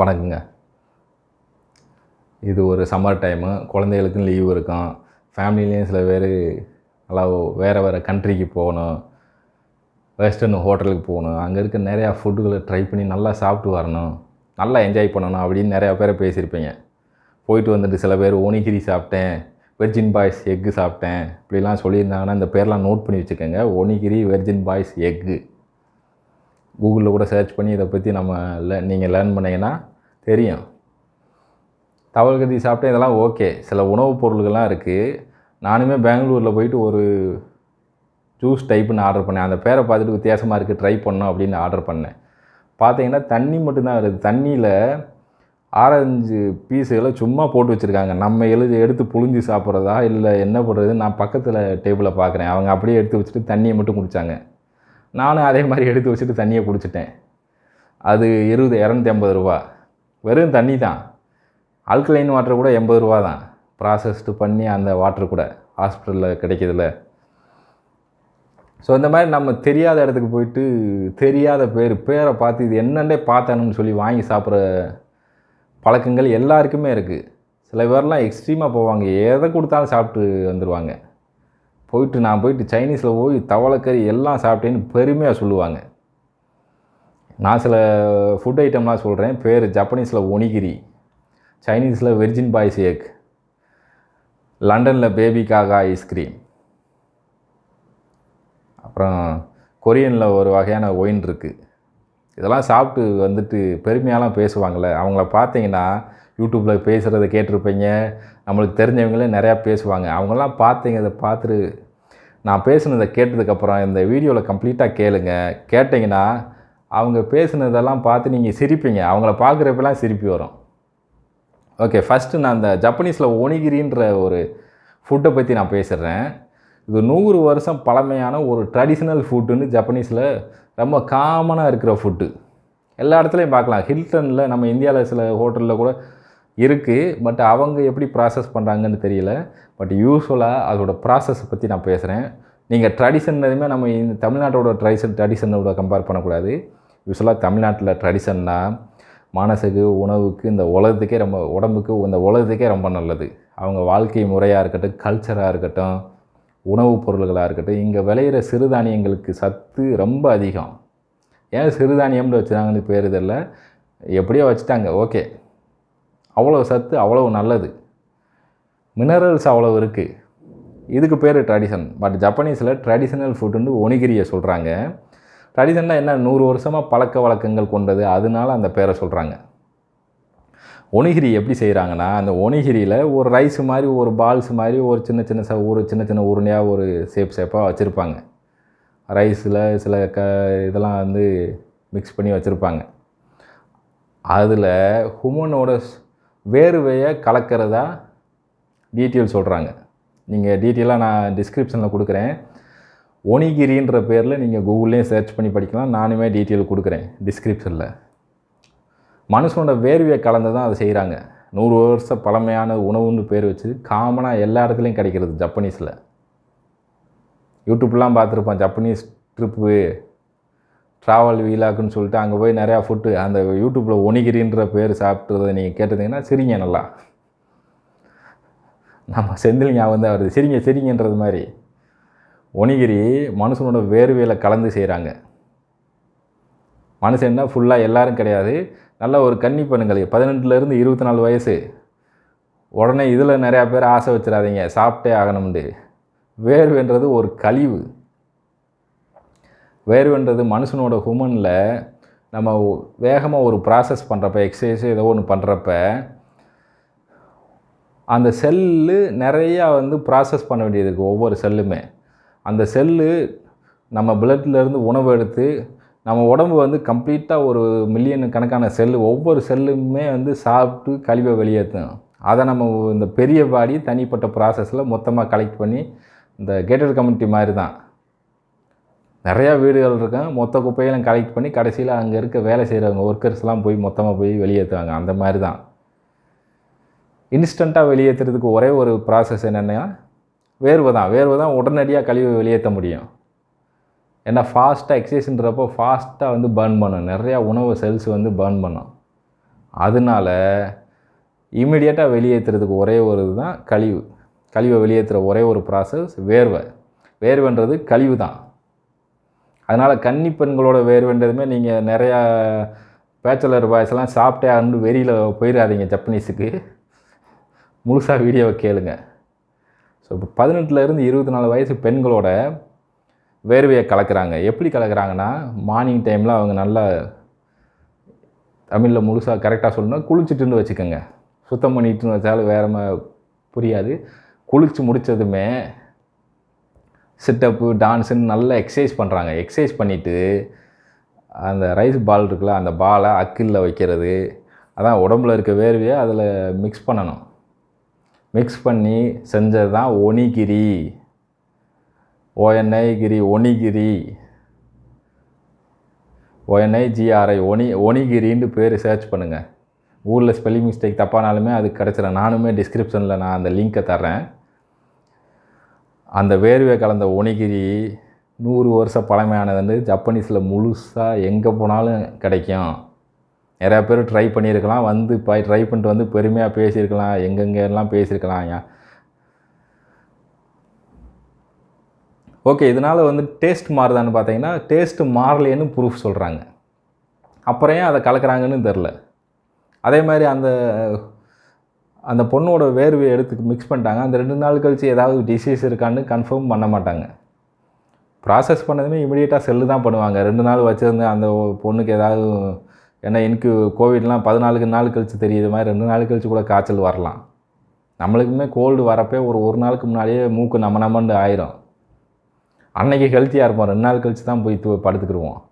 வணக்கங்க. இது ஒரு சம்மர் டைமு குழந்தைகளுக்கும் லீவு இருக்கும். ஃபேமிலிலேயும் சில பேர் நல்லா வேறு வேறு கண்ட்ரிக்கு போகணும். வெஸ்டர்ன் ஹோட்டலுக்கு போகணும். அங்கே இருக்க நிறையா ஃபுட்டுகளை ட்ரை பண்ணி நல்லா சாப்பிட்டு வரணும். நல்லா என்ஜாய் பண்ணணும் அப்படின்னு நிறையா பேரை பேசியிருப்பீங்க. போயிட்டு வந்துட்டு சில பேர் ஓனிகிரி சாப்பிட்டேன். வெர்ஜின் பாய்ஸ் எக்கு சாப்பிட்டேன். இப்படிலாம் சொல்லியிருந்தாங்கன்னா இந்த பேர்லாம் நோட் பண்ணி வச்சுக்கோங்க. ஒனிகிரி வெர்ஜின் பாய்ஸ் எக்கு கூகுளில் கூட சர்ச் பண்ணி இதை பற்றி நம்ம லே நீங்கள் லேர்ன் பண்ணிங்கன்னா தெரியும். தவள் கத்தி சாப்பிட்டேன் இதெல்லாம் ஓகே சில உணவுப் பொருள்கள்லாம் இருக்குது நானுமே பெங்களூரில் போயிட்டு ஒரு ஜூஸ் டைப்புன்னு ஆர்டர் பண்ணேன். அந்த பேரை பார்த்துட்டு வித்தியாசமாக இருக்குது ட்ரை பண்ணோம் அப்படின்னு ஆர்டர் பண்ணேன். பார்த்தீங்கன்னா தண்ணி மட்டும்தான் வருது. தண்ணியில் ஆரஞ்சு பீஸுகளை சும்மா போட்டு வச்சுருக்காங்க. நம்ம எழுதி எடுத்து புழிஞ்சு சாப்பிட்றதா இல்லை என்ன பண்ணுறது நான் பக்கத்தில் டேபிளில் பார்க்குறேன் அவங்க அப்படியே எடுத்து வச்சுட்டு தண்ணியை மட்டும் குடித்தாங்க நானும் அதே மாதிரி எடுத்து வச்சுட்டு தண்ணியை குடிச்சிட்டேன். அது இருபது இரநூத்தி ஐம்பது ரூபா. வெறும் தண்ணி தான். ஆல்கலைன் வாட்டர் கூட எண்பது ரூபா தான். ப்ராசஸ்டு பண்ணி அந்த வாட்டர் கூட ஹாஸ்பிட்டலில் கிடைக்கிதுல ஸோ இந்த மாதிரி நம்ம தெரியாத இடத்துக்கு போயிட்டு தெரியாத பேர் பேரை பார்த்து இது என்னென்னே பார்த்தேன்னு சொல்லி வாங்கி சாப்பிட்ற பழக்கங்கள் எல்லாருக்குமே இருக்குது சில பேர்லாம் எக்ஸ்ட்ரீமாக போவாங்க. எதை கொடுத்தாலும் சாப்பிட்டு வந்துடுவாங்க போயிட்டு நான் போயிட்டு சைனீஸில் போய் தவளைக்கறி எல்லாம் சாப்பிட்டேன்னு பெருமையாக சொல்லுவாங்க. நான் சில ஃபுட் ஐட்டம்லாம் சொல்கிறேன் பேர் ஜப்பனீஸில் ஒனிகிரி சைனீஸில் வெர்ஜின் பாய்ஸ் ஏக் லண்டனில் பேபி காகா ஐஸ்கிரீம் அப்புறம் கொரியனில் ஒரு வகையான ஒயின் இருக்குது இதெல்லாம் சாப்பிட்டு வந்துட்டு பெருமையாலாம் பேசுவாங்கள்ல அவங்கள பார்த்தீங்கன்னா யூடியூப்பில் பேசுகிறத கேட்டிருப்பீங்க. நம்மளுக்கு தெரிஞ்சவங்களே நிறையா பேசுவாங்க. அவங்கெல்லாம் பார்த்தீங்க அதை பார்த்துட்டு நான் பேசுனதை கேட்டதுக்கப்புறம் இந்த வீடியோவில் கம்ப்ளீட்டாக கேளுங்க. கேட்டிங்கன்னா அவங்க பேசுனதெல்லாம் பார்த்து நீங்கள் சிரிப்பீங்க. அவங்கள பார்க்குறப்பெல்லாம் சிரிப்பி வரும். ஓகே ஃபஸ்ட்டு நான் அந்த ஜப்பனீஸில் ஒனிகிரின்ற ஒரு ஃபுட்டை பற்றி நான் பேசுகிறேன் இது நூறு வருஷம் பழமையான ஒரு ட்ரெடிஷ்னல் ஃபுட்டுன்னு ஜப்பனீஸில் ரொம்ப காமனாக இருக்கிற ஃபுட்டு எல்லா இடத்துலையும் பார்க்கலாம். ஹில்டனில் நம்ம இந்தியாவில் சில ஹோட்டலில் கூட இருக்குது பட் அவங்க எப்படி ப்ராசஸ் பண்ணுறாங்கன்னு தெரியல. பட் யூஸ்வலாக அதோட ப்ராசஸை பற்றி நான் பேசுகிறேன் நீங்கள் ட்ரெடிஷன் எதுவுமே நம்ம இந்த தமிழ்நாட்டோட ட்ரெடிஷன் ட்ரெடிஷனோட கம்பேர் பண்ணக்கூடாது. யூஸ்வலாக தமிழ்நாட்டில் ட்ரெடிஷன்னா மனசுக்கு உணவுக்கு இந்த உலகத்துக்கே ரொம்ப உடம்புக்கு இந்த உலகத்துக்கே ரொம்ப நல்லது. அவங்க வாழ்க்கை முறையாக இருக்கட்டும் கல்ச்சராக இருக்கட்டும் உணவுப் பொருள்களாக இருக்கட்டும் இங்கே விளையிற சிறுதானியங்களுக்கு சத்து ரொம்ப அதிகம். ஏன் சிறுதானியம்னு வச்சுருந்தாங்கன்னு பேர் தெரியல. எப்படியோ வச்சுட்டாங்க. ஓகே அவ்வளோ சத்து அவ்வளோ நல்லது. மினரல்ஸ் அவ்வளோ இருக்குது இதுக்கு பேர் ட்ரெடிஷன் பட் ஜப்பனீஸில் ட்ரெடிஷ்னல் ஃபுட்டுன்னு ஒனிகிரியை சொல்கிறாங்க ட்ரெடிஷனில் என்ன? நூறு வருஷமாக பழக்க வழக்கங்கள் கொண்டது. அதனால அந்த பேரை சொல்கிறாங்க ஒனிகிரி எப்படி செய்கிறாங்கன்னா அந்த ஒனிகிரியில் ஒரு ரைஸ் மாதிரி ஒரு பால்ஸ் மாதிரி ஒரு சின்ன சின்ன ச ஒரு சின்ன சின்ன உருண்டையாக ஒரு ஷேப் ஷேப்பாக வச்சுருப்பாங்க. ரைஸில் சில க இதெல்லாம் வந்து மிக்ஸ் பண்ணி வச்சுருப்பாங்க. அதில் ஹுமனோட வேர்வையை கலக்கிறதா டீட்டெயில் சொல்கிறாங்க நீங்கள் டீட்டெயிலாக நான் டிஸ்கிரிப்ஷனில் கொடுக்குறேன். ஒனிகிரின்ற பேரில் நீங்கள் கூகுள்லேயும் சர்ச் பண்ணி படிக்கலாம். நானுமே டீட்டெயில் கொடுக்குறேன் டிஸ்கிரிப்ஷனில் மனுஷனோட வேர்வையை கலந்து தான் அதை செய்கிறாங்க நூறு வருஷம் பழமையான உணவுன்னு பேர் வச்சு காமனாக எல்லா இடத்துலையும் கிடைக்கிறது ஜப்பனீஸில். யூடியூப்லாம் பார்த்துருப்பான் ஜப்பனீஸ் ட்ரிப்பு ட்ராவல் வீலாக்குன்னு சொல்லிட்டு அங்கே போய் நிறையா ஃபுட்டு அந்த யூடியூப்பில் ஒனிகிரின்ற பேர் சாப்பிட்றத நீங்கள் கேட்டதீங்கன்னா சிரிங்க நல்லா. நம்ம செந்தில் ஞாபகம் தான் வருது சிரிங்க சிரிங்கன்றது மாதிரி. ஒனிகிரி மனுஷனோட வேர்வையில் கலந்து செய்கிறாங்க மனுஷன்னா ஃபுல்லாக எல்லாரும் கிடையாது. நல்ல ஒரு கன்னி பெண்கள் பதினெட்டுலேருந்து இருபத்தி நாலு வயசு. உடனே இதில் நிறையா பேர் ஆசை வச்சிடாதீங்க சாப்பிட்டே ஆகணும்ண்டு. வேர்வைன்றது ஒரு கழிவு. வேர்வைன்றது மனுஷனோட ஹுமனில் நம்ம வேகமாக ஒரு ப்ராசஸ் பண்ணுறப்ப எக்ஸசைஸ் ஏதோ ஒன்று பண்ணுறப்ப அந்த செல்லு நிறையா வந்து ப்ராசஸ் பண்ண வேண்டியது இருக்குது ஒவ்வொரு செல்லுமே அந்த செல்லு நம்ம பிளட்லேருந்து உணவு எடுத்து நம்ம உடம்பு வந்து கம்ப்ளீட்டாக ஒரு மில்லியன் கணக்கான செல்லு ஒவ்வொரு செல்லுமே வந்து சாப்பிட்டு கழிவை வெளியேற்றும். அதை நம்ம இந்த பெரிய பாடி தனிப்பட்ட ப்ராசஸில் மொத்தமாக கலெக்ட் பண்ணி இந்த கேட்டட் கம்யூனிட்டி மாதிரி தான் நிறையா வீடுகள் இருக்கும் மொத்த குப்பையெல்லாம் கலெக்ட் பண்ணி கடைசியில் அங்கே இருக்க வேலை செய்கிறவங்க ஒர்க்கர்ஸ்லாம் போய் மொத்தமாக போய் வெளியேற்றுவாங்க அந்த மாதிரி தான். இன்ஸ்டண்ட்டாக வெளியேற்றுறதுக்கு ஒரே ஒரு ப்ராசஸ் என்னென்னா வேர்வை தான். வேர்வை தான் உடனடியாக கழிவு வெளியேற்ற முடியும். ஏன்னா ஃபாஸ்ட்டாக எக்ஸசைஸ்ன்றப்போ ஃபாஸ்ட்டாக வந்து பர்ன் பண்ணும். நிறையா உணவு செல்ஸ் வந்து பர்ன் பண்ணும். அதனால இமிடியேட்டாக வெளியேற்றுறதுக்கு ஒரே ஒரு இதுதான் கழிவு. கழிவை வெளியேற்றுற ஒரே ஒரு ப்ராசஸ் வேர்வை. வேர்வைன்றது கழிவு தான். அதனால் கன்னி பெண்களோட வேர்வென்றதுமே நீங்கள் நிறையா பேச்சுலர் பாய்ஸ்லாம் சாப்பிட்டே அண்டு வெறியில் போயிடாதீங்க ஜப்பனீஸுக்கு. முழுசாக வீடியோவை கேளுங்க. ஸோ இப்போ பதினெட்டுலேருந்து இருபத்தி நாலு வயசு பெண்களோட வேர்வையை கலக்கிறாங்க. எப்படி கலக்கிறாங்கன்னா மார்னிங் டைமில் அவங்க நல்லா தமிழில் முழுசாக கரெக்டாக சொல்லணும்னா குளிச்சுட்டுன்னு வச்சுக்கோங்க. சுத்தம் பண்ணிட்டுன்னு வச்சாலும் வேறு புரியாது. குளித்து முடித்ததுமே சிட்டப்பு டான்ஸுன்னு நல்லா எக்ஸசைஸ் பண்ணுறாங்க எக்ஸசைஸ் பண்ணிவிட்டு அந்த ரைஸ் பால் இருக்குல்ல அந்த பாலை அக்கில்ல வைக்கிறது அதான் உடம்புல இருக்க வேர்வையை அதில் மிக்ஸ் பண்ணணும். மிக்ஸ் பண்ணி செஞ்சது தான் ஒனிகிரி ஓஎன்ஐ கிரி ஒனிகிரி. ஓஎன்ஐ ஜிஆர்ஐ ஒனி ஒனிகிரின்னு பேர் சர்ச் பண்ணுங்கள் ஊரில் ஸ்பெல்லிங் மிஸ்டேக் தப்பானாலுமே அது கிடச்சிடும் நானுமே டிஸ்கிரிப்ஷனில் நான் அந்த லிங்க்கை தர்றேன். அந்த வேர்வை கலந்த ஒனிகிரி நூறு வருஷம் பழமையானது வந்து ஜப்பனீஸில் முழுசாக எங்கே போனாலும் கிடைக்கும். நிறையா பேர் ட்ரை பண்ணியிருக்கலாம் வந்து இப்போ ட்ரை பண்ணிட்டு வந்து பெருமையாக பேசியிருக்கலாம் எங்கெங்கெல்லாம் பேசியிருக்கலாம் ஏன் ஓகே இதனால் வந்து டேஸ்ட் மாறுதான்னு பார்த்தீங்கன்னா டேஸ்ட்டு மாறலேன்னு ப்ரூஃப் சொல்கிறாங்க அப்புறம் ஏன் அதை கலக்கிறாங்கன்னு தெரில. அதே மாதிரி அந்த அந்த பொண்ணோட வேர்வையை எடுத்து மிக்ஸ் பண்ணிட்டாங்க. அந்த ரெண்டு நாள் கழித்து ஏதாவது டிசீஸ் இருக்கான்னு கன்ஃபார்ம் பண்ண மாட்டாங்க. ப்ராசஸ் பண்ணதுமே இமீடியட்டாக செல்லு தான் பண்ணுவாங்க. ரெண்டு நாள் வச்சுருந்து அந்த பொண்ணுக்கு ஏதாவது ஏன்னா எனக்கு கோவிட்லாம் பதினாலுக்கு நாள் கழித்து தெரியுது மாதிரி ரெண்டு நாள் கழித்து கூட காய்ச்சல் வரலாம். நம்மளுக்குமே கோல்டு வரப்பே ஒரு ஒரு நாளுக்கு முன்னாடியே மூக்கு நம்ம நம்மண்டு ஆயிரும். அன்னைக்கு ஹெல்த்தியாக இருப்போம். ரெண்டு நாள் கழித்து தான் போய் தூ- படுத்துக்கிடுவோம்.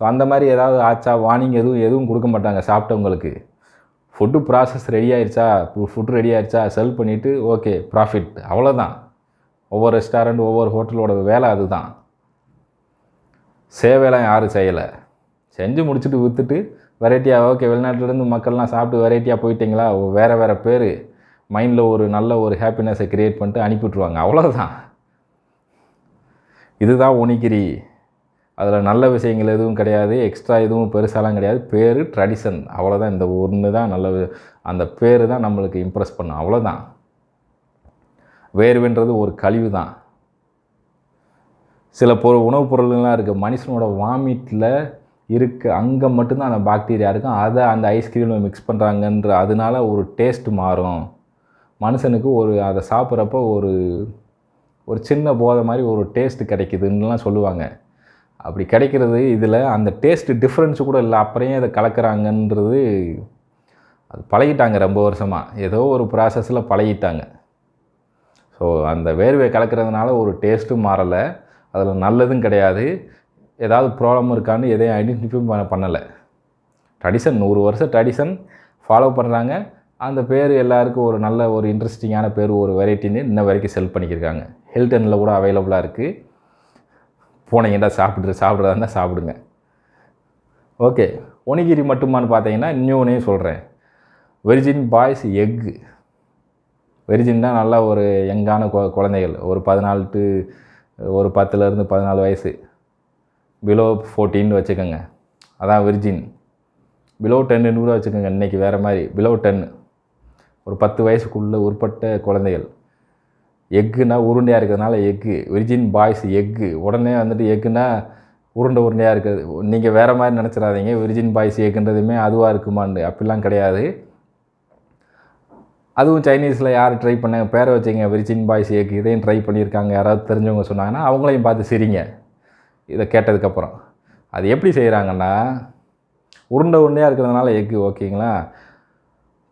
ஸோ அந்த மாதிரி ஏதாவது ஆச்சா வார்னிங் எதுவும் எதுவும் கொடுக்க மாட்டாங்க சாப்பிட்டவங்களுக்கு. ஃபுட்டு ப்ராசஸ் ரெடி ஆயிடுச்சா ஃபுட் ரெடி ஆயிடுச்சா செல் பண்ணிவிட்டு ஓகே ப்ராஃபிட் அவ்வளோதான் ஒவ்வொரு ரெஸ்டாரண்ட் ஒவ்வொரு ஹோட்டலோட வேலை அதுதான். சேவையெல்லாம் யாரும் செய்யலை. செஞ்சு முடிச்சுட்டு விற்றுட்டு வெரைட்டியாக ஓகே வெளிநாட்டிலேருந்து மக்கள்லாம் சாப்பிட்டு வெரைட்டியாக போயிட்டீங்களா? வேறு வேறு பேர். மைண்டில் ஒரு நல்ல ஒரு ஹாப்பினஸை க்ரியேட் பண்ணிட்டு அனுப்பிவிட்ருவாங்க அவ்வளோதான் இதுதான் உனிகிரி. அதில் நல்ல விஷயங்கள் எதுவும் கிடையாது எக்ஸ்ட்ரா எதுவும் பெருசாலாம் கிடையாது. பேர் ட்ரெடிஷன் அவ்வளோதான் இந்த ஒன்று தான் நல்ல அந்த பேர் தான் நம்மளுக்கு இம்ப்ரெஸ் பண்ணும். அவ்வளோதான் வேர்வுன்றது ஒரு கழிவு தான். சில பொரு உணவுப் பொருள்கள்லாம் இருக்குது மனுஷனோட வாமிட்டில் இருக்க அங்கே மட்டும்தான் அந்த பாக்டீரியா இருக்கும். அதை அந்த ஐஸ்கிரீமில் மிக்ஸ் பண்ணுறாங்கன்ற அதனால ஒரு டேஸ்ட் மாறும். மனுஷனுக்கு ஒரு அதை சாப்பிட்றப்போ ஒரு ஒரு சின்ன போதை மாதிரி ஒரு டேஸ்ட் கிடைக்குதுன்னுலாம் சொல்லுவாங்க. அப்படி கிடைக்கிறது இதில் அந்த டேஸ்ட்டு டிஃப்ரென்ஸு கூட இல்லை. அப்புறம் இதை கலக்கிறாங்கன்றது அது பழகிட்டாங்க ரொம்ப வருஷமாக ஏதோ ஒரு ப்ராசஸில் பழகிட்டாங்க. ஸோ அந்த வேர்வை கலக்கிறதுனால ஒரு டேஸ்ட்டும் மாறலை. அதில் நல்லதும் கிடையாது. ஏதாவது ப்ராப்ளம் இருக்கான்னு எதையும் ஐடென்டிஃபை பண்ண பண்ணலை. ட்ரெடிஷன் நூறு வருஷம் ட்ரெடிஷன் ஃபாலோ பண்ணுறாங்க. அந்த பேர் எல்லாருக்கும் ஒரு நல்ல ஒரு இன்ட்ரெஸ்டிங்கான பேர் ஒரு வெரைட்டின்னு இன்ன வரைக்கும் செல் பண்ணிக்கிருக்காங்க. ஹில்டனில் கூட அவைலபிளாக இருக்குது போனீங்கன்னா சாப்பிட்டு சாப்பிட்றதா இருந்தால் சாப்பிடுங்க. ஓகே ஒனிகிரி மட்டுமான்னு பார்த்தீங்கன்னா இன்னொன்றையும் சொல்கிறேன் வெர்ஜின் பாய்ஸ் எக்கு வெர்ஜின்னா நல்லா ஒரு யங்கான கொ குழந்தைகள். ஒரு பதினாலு டு ஒரு பத்துலேருந்து பதினாலு வயசு. பிலோ ஃபோர்டீன் வச்சுக்கோங்க. அதான் வெர்ஜின் பிலோ டென்னு கூட வச்சுக்கோங்க இன்றைக்கி வேறு மாதிரி. பிலோ டென்னு ஒரு பத்து வயசுக்குள்ளே உட்பட்ட குழந்தைகள். எக்குனா உருண்டையாக இருக்கிறதுனால எக்கு. Virgin boys egg. உடனே வந்துட்டு எக்குனா உருண்டை உருண்டையாக இருக்கிறது. நீங்கள் வேறு மாதிரி நினச்சிடாதீங்க. விர்ஜின் பாய்ஸ் எக்குன்றதுமே அதுவாக இருக்குமான்னு. அப்படிலாம் கிடையாது. அதுவும் சைனீஸில் யார் ட்ரை பண்ணாங்க பேரை வச்சிங்க விர்ஜின் பாய்ஸ் எக் இதையும் ட்ரை பண்ணியிருக்காங்க. யாராவது தெரிஞ்சவங்க சொன்னாங்கன்னா அவங்களையும் பார்த்து சிரிங்க. இதை கேட்டதுக்கப்புறம் அது எப்படி செய்கிறாங்கன்னா உருண்டை உருண்டையாக இருக்கிறதுனால எக்கு ஓகேங்களா?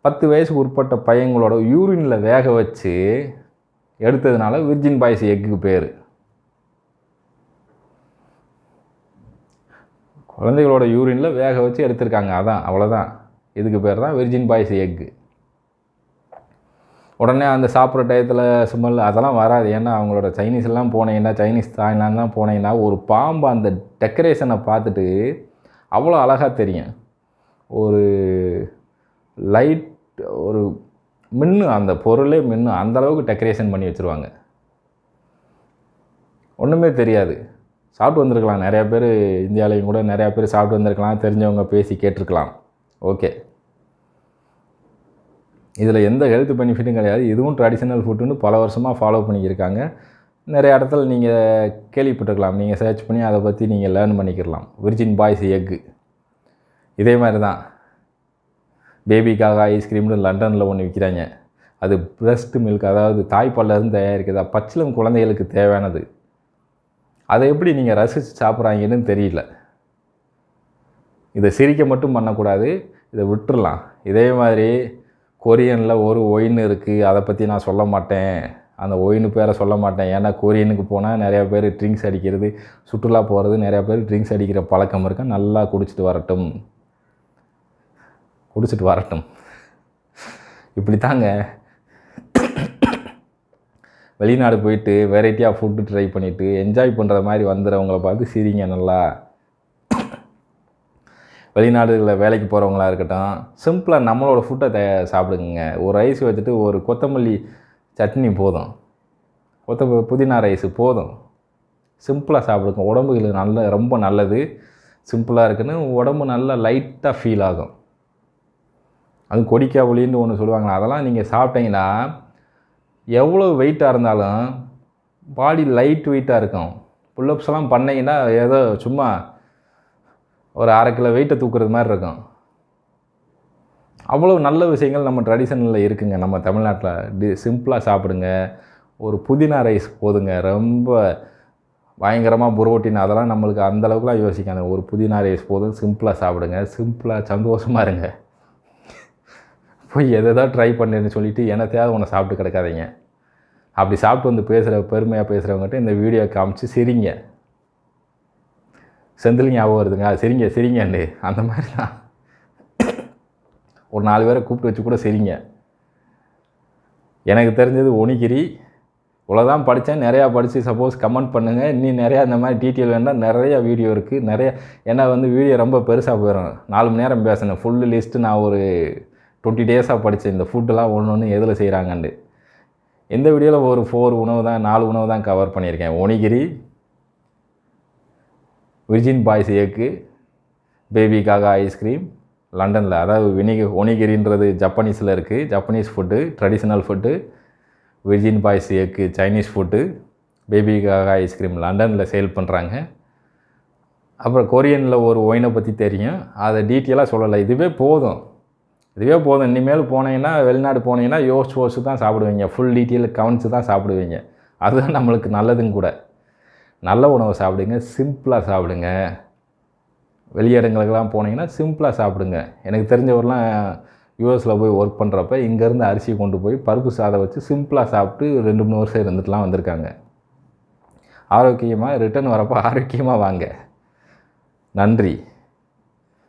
பத்து வயசுக்கு உட்பட்ட பையங்களோட யூரினில் வேக வச்சு எடுத்ததுனால விர்ஜின் பாய்ஸ் எக்கு பேர். குழந்தைகளோட யூரினில் வேக வச்சு எடுத்திருக்காங்க. அதான் அவ்வளோதான் இதுக்கு பேர் தான் விர்ஜின் பாய்ஸ் எக்கு உடனே அந்த சாப்பிட்ற டயத்தில் சுமல் அதெல்லாம் வராது. ஏன்னா அவங்களோட சைனீஸ்லாம் போனீங்கன்னா சைனீஸ் தாய்லாந்துலாம் போனீங்கன்னா ஒரு பாம்பு அந்த டெக்கரேஷனை பார்த்துட்டு அவ்வளோ அழகாக தெரியும். ஒரு லைட் ஒரு மின்னு அந்த பொருளே மின்னு அந்த அளவுக்கு டெக்கரேஷன் பண்ணி வச்சுருவாங்க. ஒன்றுமே தெரியாது. சாப்பிட்டு வந்திருக்கலாம். நிறையா பேர் இந்தியாவிலையும் கூட நிறையா பேர் சாப்பிட்டு வந்திருக்கலாம். தெரிஞ்சவங்க பேசி கேட்டிருக்கலாம். ஓகே. இதில் எந்த ஹெல்த் பெனிஃபிட்டும் கிடையாது. இதுவும் ட்ரெடிஷ்னல் ஃபுட்டுன்னு பல வருஷமாக ஃபாலோ பண்ணிக்கிருக்காங்க. நிறைய இடத்துல நீங்கள் கேள்விப்பட்டிருக்கலாம். நீங்கள் சர்ச் பண்ணி அதை பற்றி நீங்கள் லேர்ன் பண்ணிக்கிடலாம் விர்ஜின் பாய்ஸ் எக்கு இதே மாதிரி தான் பேபிக்காக ஐஸ்கிரீம்னு லண்டனில் ஒன்று விற்கிறாங்க அது பிரஸ்ட் மில்க் அதாவது தாய்ப்பால்லேருந்து தயாரிக்கிறதா. பச்சிலம் குழந்தைகளுக்கு தேவையானது. அதை எப்படி நீங்கள் ரசித்து சாப்பிட்றாங்கன்னு தெரியல. இதை சிரிக்க மட்டும் பண்ணக்கூடாது. இதை விட்டுறலாம். இதே மாதிரி கொரியனில் ஒரு ஒயின் இருக்குது அதை பற்றி நான் சொல்ல மாட்டேன். அந்த ஒயின் பேரை சொல்ல மாட்டேன். ஏன்னா கொரியனுக்கு போனால் நிறையா பேர் ட்ரிங்க்ஸ் அடிக்கிறது. சுற்றுலா போகிறது நிறையா பேர் ட்ரிங்க்ஸ் அடிக்கிற பழக்கம் இருக்கு. நல்லா குடிச்சிட்டு வரட்டும். குடிச்சிட்டு வரட்டும். இப்படி தாங்க வெளிநாடு போயிட்டு வெரைட்டியாக ஃபுட்டு ட்ரை பண்ணிவிட்டு என்ஜாய் பண்ணுற மாதிரி வந்துடுறவங்கள பார்த்து சிரிங்க நல்லா. வெளிநாடுகளில் வேலைக்கு போகிறவங்களா இருக்கட்டும் சிம்பிளாக நம்மளோட ஃபுட்டை தே சாப்பிடுங்க. ஒரு ரைஸ் வச்சுட்டு ஒரு கொத்தமல்லி சட்னி போதும். கொத்த புதினா ரைஸு போதும். சிம்பிளாக சாப்பிடுங்க. உடம்புகளுக்கு நல்ல ரொம்ப நல்லது. சிம்பிளாக இருக்குன்னு உடம்பு நல்லா லைட்டாக ஃபீல் ஆகும். அது கொடிக்காப்புளின்னு ஒன்று சொல்லுவாங்களா அதெல்லாம் நீங்கள் சாப்பிட்டீங்கன்னா எவ்வளோ வெயிட்டாக இருந்தாலும் பாடி லைட் வெயிட்டாக இருக்கும். புல்லப்ஸ் எல்லாம் ஏதோ சும்மா ஒரு அரை கிலோ வெயிட்டை தூக்குறது மாதிரி இருக்கும். அவ்வளோ நல்ல விஷயங்கள் நம்ம ட்ரெடிஷனில் இருக்குங்க. நம்ம தமிழ்நாட்டில் டி சிம்பிளாக சாப்பிடுங்க. ஒரு புதினா ரைஸ் போதுங்க. ரொம்ப பயங்கரமாக புரோட்டீன் அதெல்லாம் நம்மளுக்கு அந்த அளவுக்குலாம் யோசிக்காது ஒரு புதினா ரைஸ் போதும் சிம்பிளாக சாப்பிடுங்க. சிம்பிளாக சந்தோஷமாக இருங்க. போய் எதை தான் ட்ரை பண்ணேன்னு சொல்லிவிட்டு என்னத்தையாவது ஒன்று சாப்பிட்டு கிடக்காதீங்க. அப்படி சாப்பிட்டு வந்து பேசுகிற பெருமையாக பேசுகிறவங்ககிட்ட இந்த வீடியோ காமிச்சு சிரிங்க. செந்தில் ஞாபகம் வருதுங்க? சிரிங்க சிரிங்கன்னு. அந்த மாதிரி தான் ஒரு நாலு பேரை கூப்பிட்டு வச்சு கூட சிரிங்க. எனக்கு தெரிஞ்சது ஒனிகிரி. இவ்வளோதான் படித்தேன் நிறையா படித்து சப்போஸ் கமெண்ட் பண்ணுங்கள் இன்னும் நிறையா இந்த மாதிரி டீட்டெயில் வேண்டாம் நிறையா வீடியோ இருக்குது நிறையா ஏன்னா வந்து வீடியோ ரொம்ப பெருசாக போயிடும் நாலு மணி நேரம் பேசினேன் ஃபுல்லு லிஸ்ட்டு நான் ஒரு டுவெண்ட்டி டேஸாக படித்த இந்த ஃபுட்டெல்லாம் ஒன்று ஒன்று எதில் செய்கிறாங்கன்ட்டு இந்த வீடியோவில் ஒரு ஃபோர் உணவு தான் நாலு உணவு தான் கவர் பண்ணியிருக்கேன். ஒனிகிரி விர்ஜின் பாய்ஸ் ஏக்கு பேபிக்காக ஐஸ்கிரீம் லண்டனில். அதாவது வினிக ஒனிகிரின்றது ஜப்பனீஸில் இருக்குது Japanese food traditional food virgin boys ஏக்கு சைனீஸ் ஃபுட்டு பேபிக்காக ஐஸ்கிரீம் லண்டனில் சேல் பண்ணுறாங்க அப்புறம் கொரியனில் ஒரு ஒயினை பற்றி தெரியும். அதை டீட்டெயிலாக சொல்லலை. இதுவே போதும். இதுவே போதும். இனிமேல் போனீங்கன்னா வெளிநாடு போனீங்கன்னா யோசிச்சு யோசிச்சு தான் சாப்பிடுவீங்க. ஃபுல் டீட்டெயில் கவனித்து தான் சாப்பிடுவீங்க. அதுதான் நம்மளுக்கு நல்லதும் கூட. நல்ல உணவை சாப்பிடுங்க சிம்பிளாக சாப்பிடுங்க. வெளியிடங்களுக்கெல்லாம் போனீங்கன்னா சிம்பிளாக சாப்பிடுங்க. எனக்கு தெரிஞ்சவரெலாம் யூஎஸில் போய் ஒர்க் பண்ணுறப்ப இங்கேருந்து அரிசி கொண்டு போய் பருப்பு சாதம் வச்சு சிம்பிளாக சாப்பிட்டு ரெண்டு மூணு வருஷம் இருந்துட்டுலாம் வந்திருக்காங்க. ஆரோக்கியமாக ரிட்டர்ன் வரப்போ ஆரோக்கியமாக வாங்க. நன்றி.